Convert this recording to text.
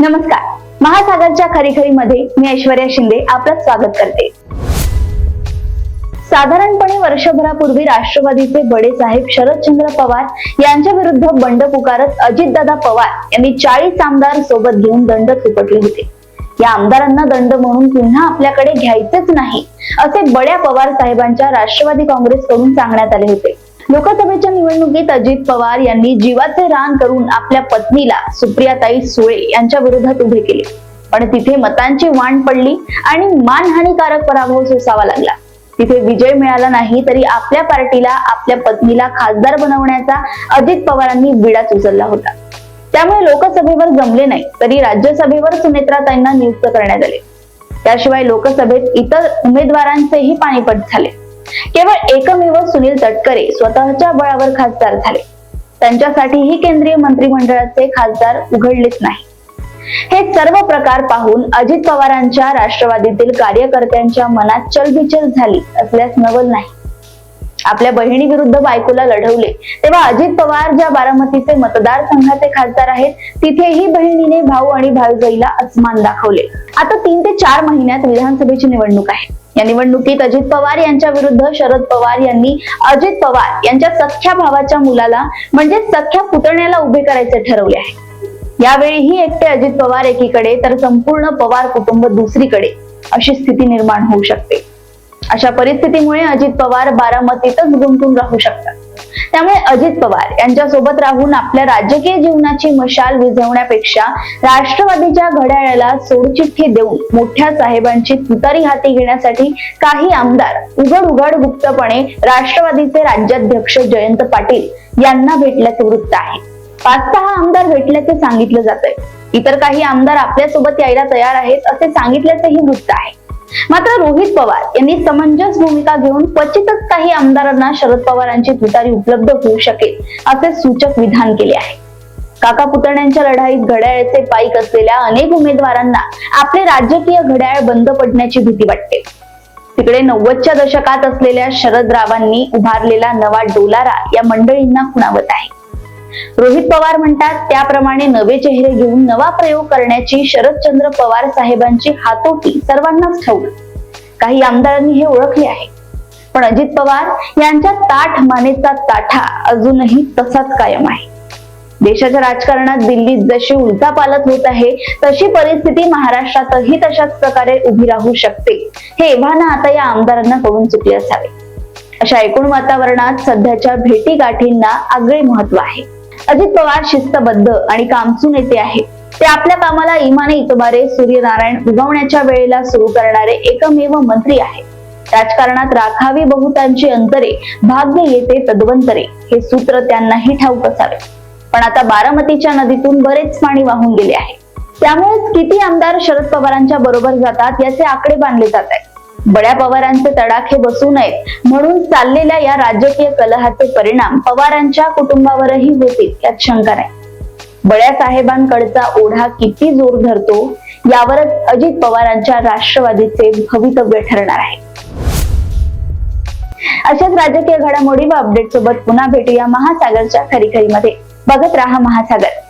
नमस्कार. महासागरच्या खरीखरीमध्ये मी ऐश्वर्या शिंदे आपलं स्वागत करते. साधारणपणे वर्षभरापूर्वी राष्ट्रवादीचे बडे साहेब शरदचंद्र पवार यांच्या विरुद्ध बंड पुकारत अजितदादा पवार यांनी चाळीस आमदार सोबत घेऊन दंड थुपटले होते. या आमदारांना दंड म्हणून पुन्हा आपल्याकडे घ्यायचेच नाही असे बड्या पवार साहेबांच्या राष्ट्रवादी काँग्रेसकडून सांगण्यात आले होते. लोकसभेच्या निवडणुकीत अजित पवार यांनी जीवाचे रान करून आपल्या पत्नीला सुप्रियाताई सुळे यांच्या विरोधात उभे केले. पण तिथे मतांची वाण पडली आणि मानहानीकारक पराभव सोसावा लागला. तिथे विजय मिळाला नाही तरी आपल्या पार्टीला आपल्या पत्नीला खासदार बनवण्याचा अजित पवारांनी विडाच उचलला होता. त्यामुळे लोकसभेवर जमले नाही तरी राज्यसभेवर सुनेत्राताईंना नियुक्त करण्यात आले. त्याशिवाय लोकसभेत इतर उमेदवारांचेही पाणीपट झाले. केवळ एकमेव सुनील तटकरे स्वतःच्या बळावर खासदार झाले. त्यांच्यासाठीही केंद्रीय मंत्रिमंडळाचे खासदार उघडलेच नाही. हे सर्व प्रकार पाहून अजित पवारांच्या राष्ट्रवादीतील कार्यकर्त्यांच्या मनात चलबिचल झाली असल्यास नवल नाही. आपल्या बहिणी विरुद्ध बायकोला लढवले तेव्हा अजित पवार ज्या बारामतीचे मतदारसंघाचे खासदार आहेत तिथेही बहिणीने भाऊ आणि भाऊजाईला अस्मान दाखवले. आता तीन ते चार महिन्यात विधानसभेची निवडणूक आहे. या निवडणुकीत अजित पवार यांच्या विरुद्ध शरद पवार यांनी अजित पवार यांच्या सख्या भावाच्या मुलाला म्हणजे सख्या पुतण्याला उभे करायचे ठरवले आहे. यावेळीही एकटे अजित पवार एकीकडे तर संपूर्ण पवार कुटुंब दुसरीकडे अशी स्थिती निर्माण होऊ शकते. अशा परिस्थितीमुळे अजित पवार बारामतीतच गुंतून राहू शकतात. त्यामुळे अजित पवार यांच्या सोबत राहून आपल्या राजकीय जीवनाची मशाल विझवण्यापेक्षा राष्ट्रवादीच्या घड्याळाला सोडचिठ्ठी देऊन मोठ्या साहेबांची तुतारी हाती घेण्यासाठी काही आमदार उघड उघड गुप्तपणे राष्ट्रवादीचे राज्याध्यक्ष जयंत पाटील यांना भेटल्याचे वृत्त आहे. पाच सहा आमदार भेटल्याचे सांगितलं जात आहे इतर काही आमदार आपल्यासोबत यायला तयार आहेत असे सांगितल्याचेही वृत्त आहे. मात्र रोहित पवार यांनी समंजस भूमिका घेऊन क्वचितच काही आमदारांना शरद पवारांची तुतारी उपलब्ध होऊ शकेल असे सूचक विधान केले आहे. काका पुतण्यांच्या लढाईत घड्याळचे पाईक असलेल्या अनेक उमेदवारांना आपले राजकीय घड्याळ बंद पडण्याची भीती वाटते. तिकडे नव्वदच्या दशकात असलेल्या शरद रावांनी उभारलेला नवा डोलारा या मंडळींना खुणावत आहे. रोहित पवार म्हणतात त्याप्रमाणे नवे चेहरे घेऊन नवा प्रयोग करण्याची शरदचंद्र पवार साहेबांची हातोटी सर्वांनाच ठाऊक. काही आमदारांनी हे ओळखले आहे. पण अजित पवार यांच्या ताठ मानेचा ताठा अजूनही तसाच कायम आहे. देशाच्या राजकारणात दिल्लीत जशी उलथापालत होत आहे तशी परिस्थिती महाराष्ट्रातही तशाच प्रकारे उभी राहू शकते. हे एव्हाना आता या आमदारांना कळून चुकले असावे. अशा एकूण वातावरणात सध्याच्या भेटी गाठींना आगळे महत्त्व आहे. अजित पवार शिस्तबद्ध आणि कामचू नेते आहेत. ते आपल्या कामाला इमाने इतबारे सूर्यनारायण उगवण्याच्या वेळेला सुरू करणारे एकमेव मंत्री आहे राजकारणात राखावी बहुतांची अंतरे भाग्य येते तद्वंतरे हे सूत्र त्यांनाही ठाऊक असावे. पण आता बारामतीच्या नदीतून बरेच पाणी वाहून गेले आहे. त्यामुळेच किती आमदार शरद पवारांच्या बरोबर जातात याचे आकडे बांधले जात आहेत. बड्या पवारांचे तडाखे बसू नयेत. म्हणून चाललेल्या या राजकीय कलहाचे परिणाम पवारांच्या कुटुंबावरही होतील यात शंका नाही. बड्या साहेबांकडचा ओढा किती जोर धरतो यावरच अजित पवारांच्या राष्ट्रवादीचे भवितव्य ठरणार आहे. अशाच राजकीय घडामोडी व अपडेट सोबत पुन्हा भेटूया महासागरच्या खरीखरीमध्ये बघत राहा महासागर.